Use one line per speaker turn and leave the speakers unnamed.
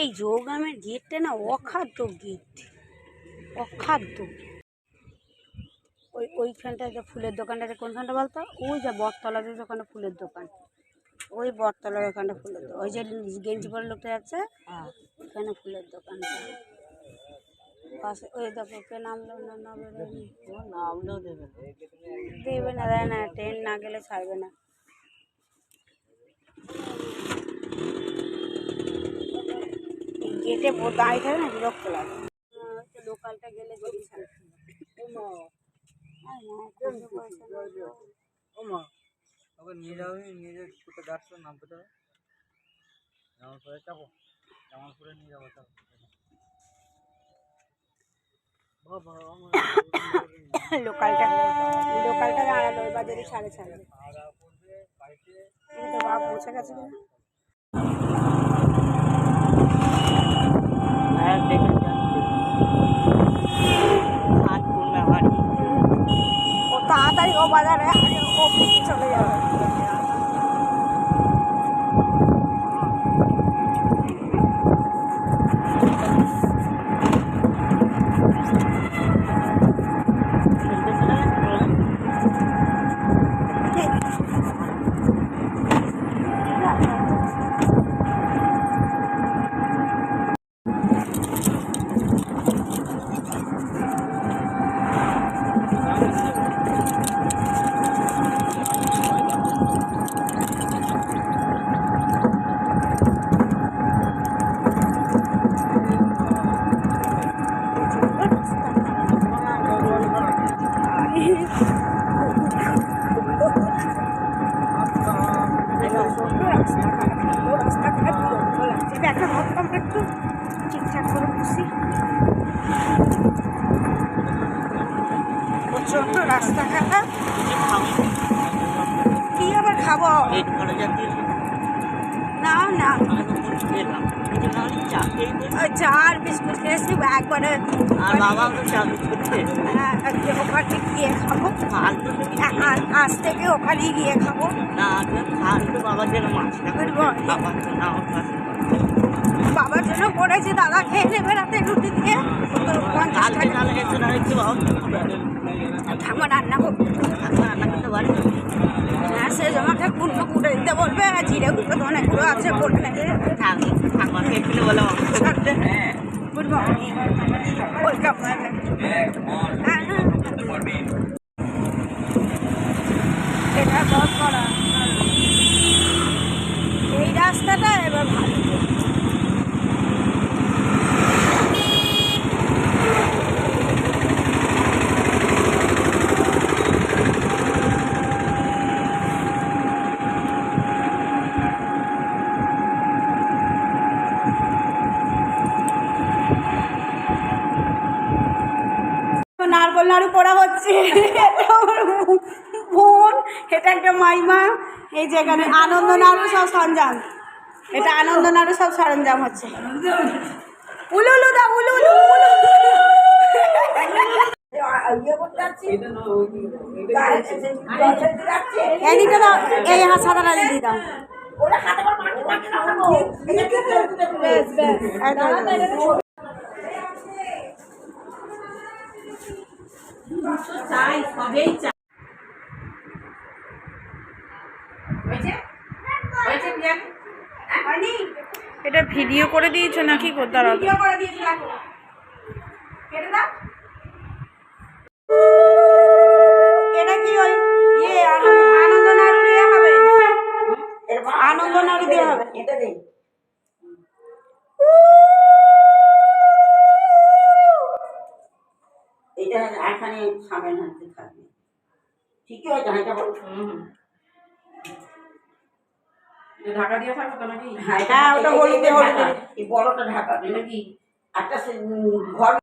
এই যোগামের গেটটা না অখাদ্য গেট। অখাদ্য। ওই ওইখানটায় যে ফুলের দোকানটাতে কোনখানটা বলতো? ওই যে বটতলাতে ওখানে ফুলের দোকান। ওই বটতলার ওখানে ফুলের দোকান। ওই যে গেঞ্জি পরে লোকটা যাচ্ছে ওখানে ফুলের দোকান। পাশে ওই দেখো নামলো না না বেরোয়নি
নামলেও দেবে।
দেবে না দেয় না ট্রেন না গেলে ছাড়বে না। গেটে দাঁড়িয়ে থাকে না বিরক্ত লাগে? লোকালটা গেলে যদি
ওকে নিয়ে যাও নিয়ে যাও কোথায় যাচ্ছ নামতে হবে জামালপুরে যাব। জামালপুরে নিয়ে যাব আমার
লোকালটা লোকালটা দাঁড়াল এবার যদি ছাড়ে ছাড়বে
করবে বাড়িতে
পৌঁছে গেছে কিনা? তাড়াতাড়ি ও বাজারে ও চলে যাবে একটা ভাবতাম একটু ঠিকঠাক করে বসি প্রচণ্ড রাস্তাঘাট। কি আবার খাব? না না।
চা
আর বিস্কুট খেয়েছি একবারে
আর বাবা তো চা করছে
হ্যাঁ, ওখানে গিয়ে খাব।
ফালতু
আজ থেকে ওখানে গিয়ে খাব।
না ফালতু বাবার জন্য মাছ না
বলব।
বাবার জন্য
বাবার জন্য করেছি দাদা খেয়ে নেবে রাতে রুটি দিয়ে। পঞ্চাশ টাকা। ঠাকুমা রান্না করব
রান্না করতে পারি
সে জমাকে কুটে দিতে বলবে জিরে কুটো ধনে গুঁড়ো আছে বলে নেবে
থাক ঠাকুমা খেয়েছিল
গুড মর্নিং ওয়েলকাম হ্যাঁ এটা দশ করা এই রাস্তাটা এবার ভালো নারকল নাড়ু করা হচ্ছে বোন এটা একটা মাইমা এই যেখানে আনন্দ নাড়ু সব সরঞ্জাম এটা আনন্দ নাড়ু সব সরঞ্জাম হচ্ছে উলু উলু দা এদিকে দাও এই হাত সাদাটা দিয়ে দাও এই দাও, এই দাও।
এটা ভিডিও করে দিয়েছ নাকি? কোথাও
ভিডিও করে দিয়েছি কেটে দাও। এটা কি ওই ইয়ে আনন্দ আনন্দ নাড়ু দিয়ে হবে? আনন্দ নাড়ু দিয়ে হবে।
এটা দে এখানে সামনে হাঁটতে থাকবে। ঠিকই হয়তো হাঁটা বল
ঢাকা দিয়ে থাকো তো নাকি?
হ্যাঁ
হ্যাঁ, ওটা হলুদে হলুদে।
বড়টা ঢাকা। নাকি একটা সে, ঘর